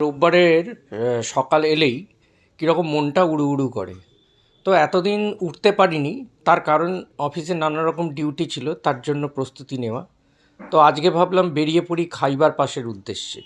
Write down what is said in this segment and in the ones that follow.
রোববারের সকাল এলেই কীরকম মনটা উড়ু উড়ু করে। তো এতদিন উঠতে পারিনি, তার কারণ অফিসে নানা রকম ডিউটি ছিল, তার জন্য প্রস্তুতি নেওয়া। তো আজকে ভাবলাম বেরিয়ে পড়ি খাইবার পাশের উদ্দেশ্যে।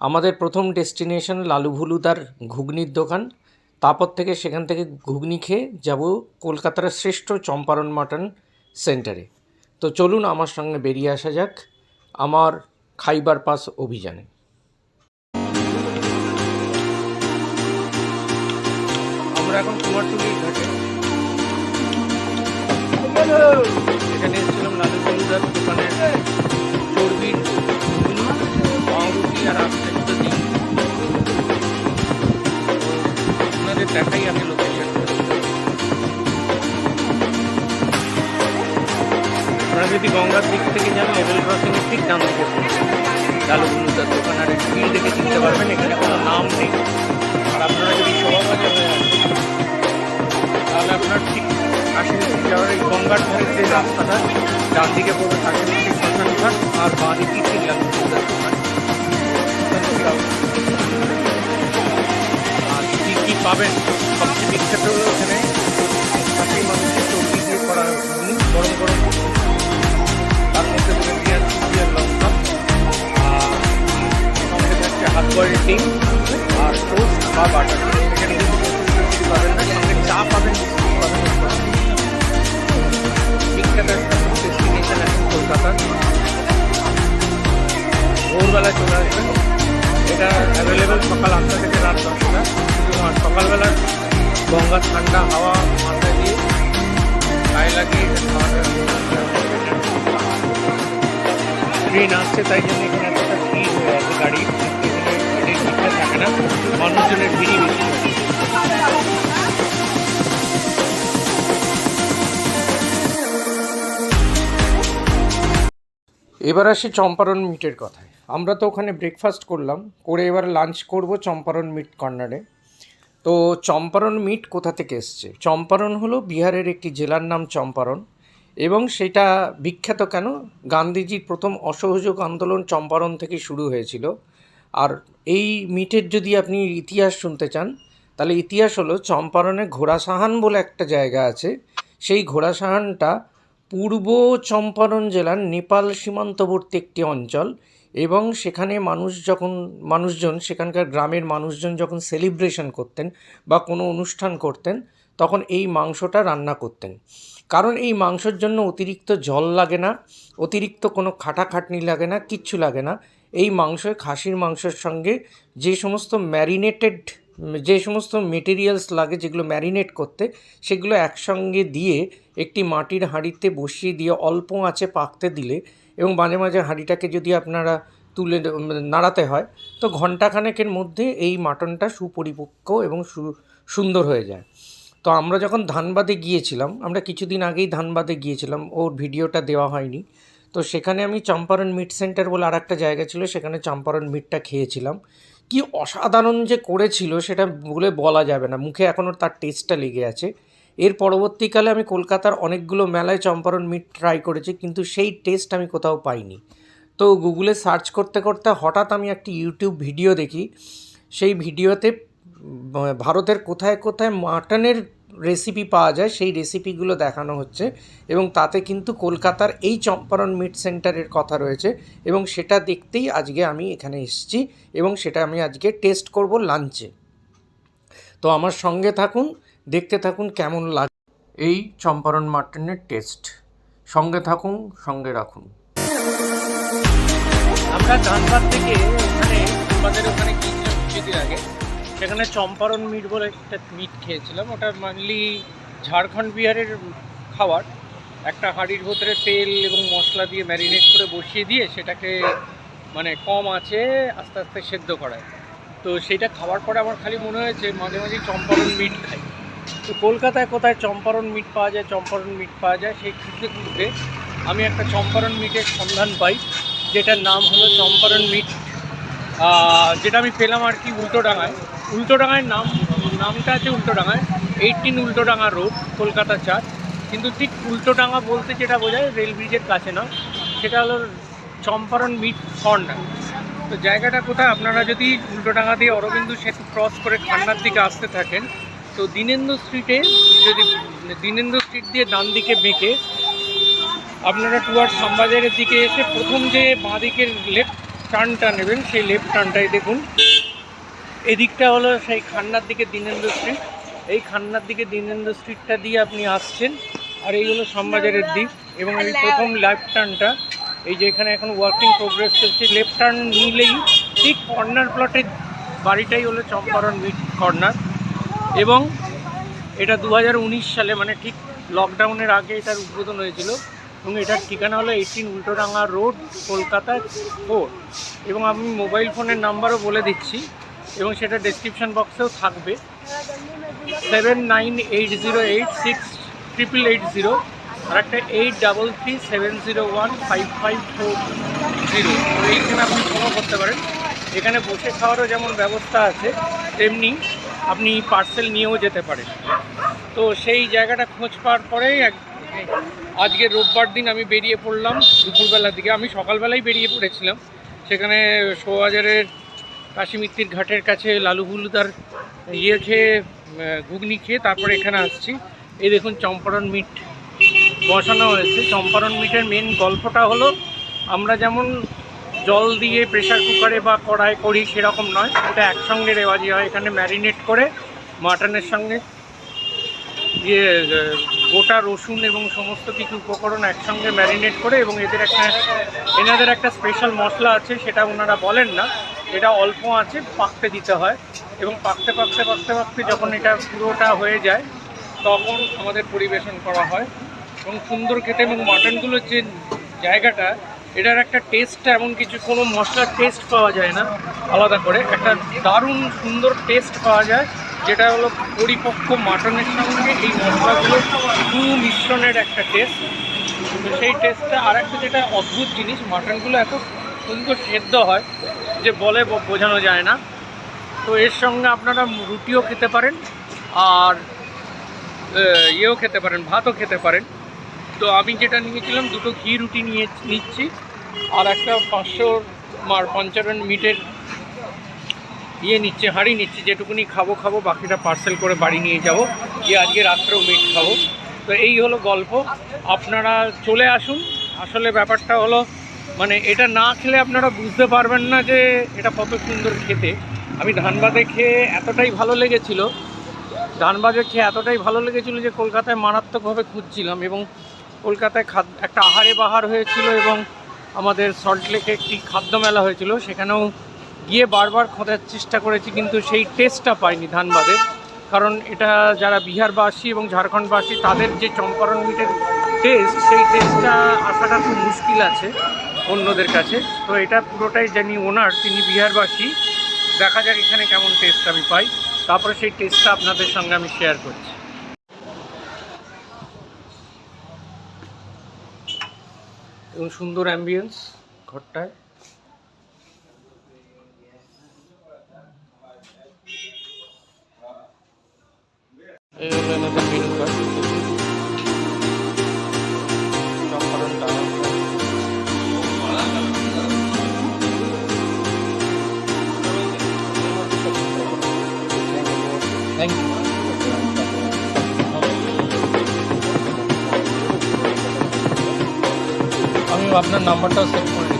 আমাদের প্রথম ডেস্টিনেশন লালু ভুলুদার ঘুগনির দোকান। তারপর থেকে সেখান থেকে ঘুগনি খেয়ে যাব কলকাতার শ্রেষ্ঠ চম্পারণ মাটন সেন্টারে। তো চলুন আমার সঙ্গে বেরিয়ে আসা যাক, আমার খাইবার পাস অভিযানে। আমরা এখন কুমারটুলির ঘাটে। এখানে এসেছিলাম লালু বলুদার দোকানের চর্বির আর আস্তে দিই আপনাদের দেখাই আমি লোকেশন আপনারা যদি গঙ্গার দিক থেকে যান লেভেল ক্রসিং এর ঠিক ডান দিকে তাহলে আপনার ঠিক কাশীমুখী যাওয়ার এই গঙ্গার ধারের যে রাস্তাটা, ডান দিকে পড়বে কাশীমুখী শ্মশান ঘাট আর বাঁ দিকে ঠিক আর কী কী পাবেন, সবচেয়ে বিখ্যাত হলো ওখানে খাসি মানুষের চর্বি দিয়ে করা গরম গরম তার মধ্যে দেবেন পেঁয়াজ লঙ্কা, আর সঙ্গে থাকছে হাত বয়েল ডিম, আর টোস্ট বা বাটার। এখানে কিন্তু পাবেন না চা পাবেন। বিখ্যাত একটা ডেস্টিনেশন এখন কলকাতার ভোরবেলা চলে আসবেন এটা অ্যাভেলেবেল সকাল আটটা থেকে রাত দশটা আর সকালবেলা গঙ্গার ঠান্ডা হাওয়া মাথায় দিয়ে গায়ে লাগিয়ে ট্রেন আসছে তাই জন্য এখানে এতটা ভিড় হয়ে গাড়ি গাড়ির থাকে না মানুষজনের ভিড়ই বেশি এবার আসি চম্পারণ মিটের কথায়। আমরা তো ওখানে ব্রেকফাস্ট করলাম, করে এবার লাঞ্চ করব চম্পারণ মিট কর্নারে তো চম্পারণ মিট কোথা থেকে এসছে? চম্পারণ হলো বিহারের একটি জেলার নাম চম্পারণ, এবং সেটা বিখ্যাত কেন? গান্ধীজির প্রথম অসহযোগ আন্দোলন চম্পারণ থেকে শুরু হয়েছিল। আর এই মিটের যদি আপনি ইতিহাস শুনতে চান, তাহলে ইতিহাস হলো চম্পারণে ঘোড়াসাহান বলে একটা জায়গা আছে। সেই ঘোড়াসাহানটা পূর্ব চম্পারণ জেলার নেপাল সীমান্তবর্তী একটি অঞ্চল এবং সেখানে মানুষ যখন, মানুষজন, সেখানকার গ্রামের মানুষজন যখন সেলিব্রেশন করতেন বা কোনো অনুষ্ঠান করতেন, তখন এই মাংসটা রান্না করতেন। কারণ এই মাংসর জন্য অতিরিক্ত জল লাগে না, অতিরিক্ত কোনো খাটাখাটনি লাগে না, কিচ্ছু লাগে না। এই মাংস খাসির মাংসের সঙ্গে যে সমস্ত ম্যারিনেটেড যে সমস্ত মেটেরিয়ালস লাগে যেগুলো ম্যারিনেট করতে, সেগুলো একসঙ্গে দিয়ে একটি মাটির হাঁড়িতে বসিয়ে দিয়ে অল্প আঁচে পাকতে দিলে এবং মাঝে মাঝে হাঁড়িটাকে যদি আপনারা তুলে নাড়াতে হয়, তো ঘন্টাখানেকের মধ্যে এই মাটনটা সুপরিপক্ক এবং সু, সুন্দর হয়ে যায়। তো আমরা যখন ধানবাদে গিয়েছিলাম, আমরা কিছুদিন আগেই ধানবাদে গিয়েছিলাম, ওর ভিডিওটা দেওয়া হয়নি, তো সেখানে আমি চম্পারণ মিট সেন্টার বলে আর একটা জায়গা ছিল, সেখানে চম্পারণ মিটটা খেয়েছিলাম। কি অসাধারণ যে করেছিল সেটা বলে বলা যাবে না। মুখে এখনও তার টেস্টটা লেগে আছে। এর পরবর্তীকালে আমি কলকাতার অনেকগুলো মেলায় চম্পারণ মিট ট্রাই করেছি, কিন্তু সেই টেস্ট আমি কোথাও পাইনি। তো গুগলে সার্চ করতে করতে হঠাৎ আমি একটি ইউটিউব ভিডিও দেখি। সেই ভিডিওতে ভারতের কোথায় কোথায় মাটনের রেসিপি পাওয়া যায়, সেই রেসিপিগুলো দেখানো হচ্ছে এবং তাতে কিন্তু কলকাতার এই চম্পারণ মিট সেন্টারের কথা রয়েছে এবং সেটা দেখতেই আজকে আমি এখানে এসেছি এবং সেটা আমি আজকে টেস্ট করব লাঞ্চে তো আমার সঙ্গে থাকুন, দেখতে থাকুন কেমন লাগে এই চম্পারণ মাটনের টেস্ট সঙ্গে থাকুন, সঙ্গে রাখুন। আমরা থেকে ওখানে আমাদের ওখানে কিছুদিন আগে? সেখানে চম্পারণ মিট বলে একটা মিট খেয়েছিলাম। ওটা মানলি ঝাড়খণ্ড বিহারের খাবার। একটা হাঁড়ির ভেতরে তেল এবং মশলা দিয়ে ম্যারিনেট করে বসিয়ে দিয়ে সেটাকে মানে কম আছে আস্তে আস্তে সেদ্ধ করায়। তো সেটা খাওয়ার পরে আমার খালি মনে হয়েছে মাঝে মাঝে চম্পারণ মিট খাই। তো কলকাতায় কোথায় চম্পারণ মিট পাওয়া যায়, চম্পারণ মিট পাওয়া যায়, সেই খুঁজতে খুঁজতে আমি একটা চম্পারণ মিটের সন্ধান পাই, যেটার নাম হলো চম্পারণ মিট যেটা আমি পেলাম আর কি উল্টোডাঙায় উল্টোডাঙায় নাম, নামটা আছে উল্টোডাঙায় এইটিন উল্টোডাঙা রোড কলকাতা চার। কিন্তু ঠিক উল্টোডাঙা বলতে যেটা বোঝায় রেল ব্রিজের কাছে না সেটা হলো চম্পারণ মিট কর্নার তো জায়গাটা কোথায়? আপনারা যদি উল্টোডাঙ্গা দিয়ে অরবিন্দু সেতু ক্রস করে খান্নার দিকে আসতে থাকেন, তো দীনেন্দ্র স্ট্রিটে যদি, দীনেন্দ্র স্ট্রিট দিয়ে ডান দিকে বেঁকে, আপনারা টুয়ার্ড শ্যামবাজারের দিকে এসে প্রথম যে বাঁ দিকের লেফট টার্নটা নেবেন, সেই লেফট টার্নটাই দেখুন। এদিকটা হলো সেই খান্নার দিকে দীনেন্দ্র স্ট্রিট এই খান্নার দিকে দীনেন্দ্র স্ট্রিটটা দিয়ে আপনি আসছেন, আর এই হলো শ্যামবাজারের দিক এবং এই প্রথম লেফট টার্নটা এই যে এখানে এখন ওয়ার্কিং প্রোগ্রেস চলছে লেফট টার্ন নিলেই ঠিক কর্নার প্লটের বাড়িটাই হলো চম্পারণ মিট কর্নার এবং এটা দু হাজার উনিশ সালে মানে ঠিক লকডাউনের আগে এটার উদ্বোধন হয়েছিল। এবং এটার ঠিকানা হলো eighteen Ultadanga road Kolkata four এবং আমি মোবাইল ফোনের নাম্বারও বলে দিচ্ছি। এবং সেটা ডেসক্রিপশন বক্সেও থাকবে। Seven nine eight zero eight six triple eight zero আর একটা eight double three seven zero one five five four zero এইখানে আপনি ফোনও করতে পারেন। এখানে বসে খাওয়ারও যেমন ব্যবস্থা আছে, তেমনি আপনি পার্সেল নিয়েও যেতে পারেন। তো সেই জায়গাটা খোঁজ পাওয়ার পরেই এক আজকে রোববার দিন আমি বেরিয়ে পড়লাম দুপুরবেলার দিকে। আমি সকালবেলাই বেরিয়ে পড়েছিলাম। সেখানে শোবাজারের কাশিমিত্তির ঘাটের কাছে লালু হুলুদার ইয়ে খেয়ে ঘুগনি খেয়ে তারপরে এখানে আসছি। এই দেখুন চম্পারণ মিট বসানো হয়েছে। চম্পারণ মিটের মেন গল্পটা হলো, আমরা যেমন জল দিয়ে প্রেশার কুকারে বা কড়াই করি সেরকম নয়, ওটা একসঙ্গে রেওয়াজি হয়। এখানে ম্যারিনেট করে মাটনের সঙ্গে ইয়ে গোটা রসুন এবং সমস্ত কিছু উপকরণ একসঙ্গে ম্যারিনেট করে এবং এদের একটা, এনাদের একটা স্পেশাল মশলা আছে, সেটা ওনারা বলেন না। এটা অল্প আছে, পাকতে দিতে হয়। এবং পাকতে পাকতে পাকতে পাকতে যখন এটা পুরোটা হয়ে যায়, তখন আমাদের পরিবেশন করা হয়। এবং সুন্দর খেতে এবং মাটনগুলোর যে জায়গাটা, এটার একটা টেস্টটা এমন কিছু, কোনো মশলার টেস্ট পাওয়া যায় না, আলাদা করে। একটা দারুণ সুন্দর টেস্ট পাওয়া যায়। যেটা হলো পরিপক্ক মাটনের সঙ্গে এই মশলাগুলো পুরো মিশ্রণের একটা টেস্ট তো সেই টেস্টটা আর একটা যেটা অদ্ভুত জিনিস, মাটনগুলো এত সুন্দর সেদ্ধ হয় যে বলে বোঝানো যায় না। তো এর সঙ্গে আপনারা রুটিও খেতে পারেন আর ইয়েও খেতে পারেন, ভাতও খেতে পারেন। তো আমি যেটা নিয়েছিলাম, দুটো ঘি রুটি নিয়ে নিচ্ছি। আর একটা পাঁচশো মার পঞ্চান্ন মিটের ইয়ে নিচ্ছে, হাঁড়ি নিচ্ছি, যেটুকুনি খাব খাব, বাকিটা পার্সেল করে বাড়ি নিয়ে যাব। গিয়ে আজকে রাত্রেও মিট খাব। তো এই হলো গল্প। আপনারা চলে আসুন। আসলে ব্যাপারটা হলো মানে এটা না খেলে আপনারা বুঝতে পারবেন না যে এটা কত সুন্দর খেতে। আমি ধানবাদে খেয়ে এতটাই ভালো লেগেছিল, ধানবাদে খেয়ে এতটাই ভালো লেগেছিল যে কলকাতায় মারাত্মকভাবে খুঁজছিলাম এবং কলকাতায় খাদ একটা আহারে বাহার হয়েছিল এবং আমাদের সল্টলেকে একটি খাদ্য মেলা হয়েছিল। সেখানেও গিয়ে বারবার খোঁজার চেষ্টা করেছি, কিন্তু সেই টেস্টটা পাইনি ধানবাদে। কারণ এটা যারা বিহারবাসী এবং ঝাড়খণ্ডবাসী, তাদের যে চম্পারণ মিটের টেস্ট সেই টেস্টটা আসাটা খুব মুশকিল আছে অন্যদের কাছে। তো এটা পুরোটাই জানি ওনার, তিনি বিহারবাসী। দেখা যাক এখানে কেমন টেস্ট আমি পাই। তারপরে সেই টেস্টটা আপনাদের সঙ্গে আমি শেয়ার করছি। এবং সুন্দর অ্যাম্বিয়েন্স ঘরটায়। থ্যাংক ইউ আমি আপনার নাম্বারটাও সেভ করে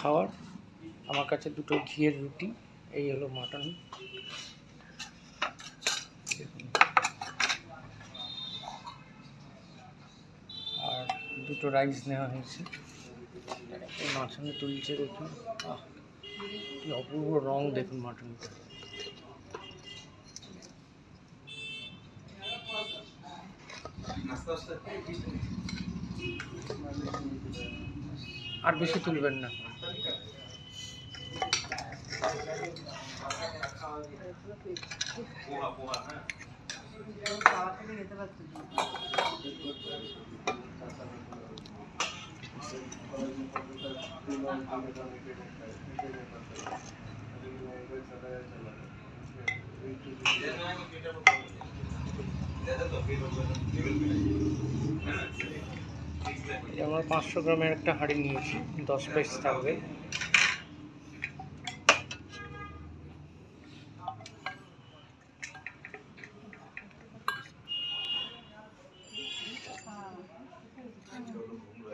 খাওয়ার। আমার কাছে দুটো ঘিয়ের রুটি, এই হলো মাটন আর দুটো রাইস নেওয়া হয়েছে। মাটনে তুলছে দেখুন। কি অপূর্ব রং দেখুন মাটনটা আর বেশি তুলবেন না। আমার পাঁচশো গ্রামের একটা হাঁড়ি নিয়েছি দশ পিস থাকবে।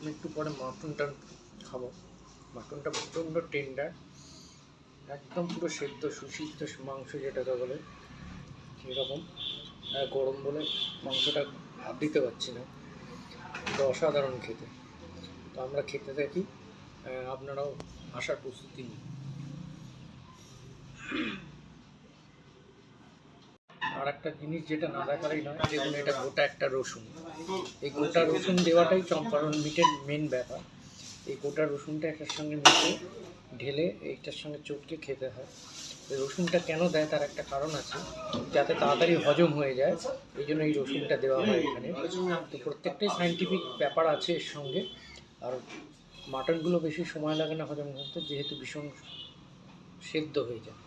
আমি একটু পরে মাটনটা খাব। মাটনটা প্রচণ্ড টেন্ডার একদম পুরো সেদ্ধ, সুসিদ্ধ মাংস যেটাকে বলে সেরকম গরম বলে মাংসটা ভাব দিতে পারছি না। অসাধারণ খেতে। তো আমরা খেতে থাকি। আপনারাও আসার প্রস্তুতি নিন। আর একটা জিনিস যেটা না দেখারই নয়, দেখুন এটা গোটা একটা রসুন। এই গোটা রসুন দেওয়াটাই চম্পারণ মিটের মেন ব্যাপার। এই গোটা রসুনটা একটার সঙ্গে মিশে ঢেলে এইটার সঙ্গে চটকে খেতে হয়। এই রসুনটা কেন দেয় তার একটা কারণ আছে, যাতে তাড়াতাড়ি হজম হয়ে যায়, এই জন্য এই রসুনটা দেওয়া হয় এখানে। তো প্রত্যেকটাই সাইন্টিফিক ব্যাপার আছে এর সঙ্গে, আর মাটনগুলো বেশি সময় লাগে না হজম করতে, যেহেতু ভীষণ সেদ্ধ হয়ে যায়।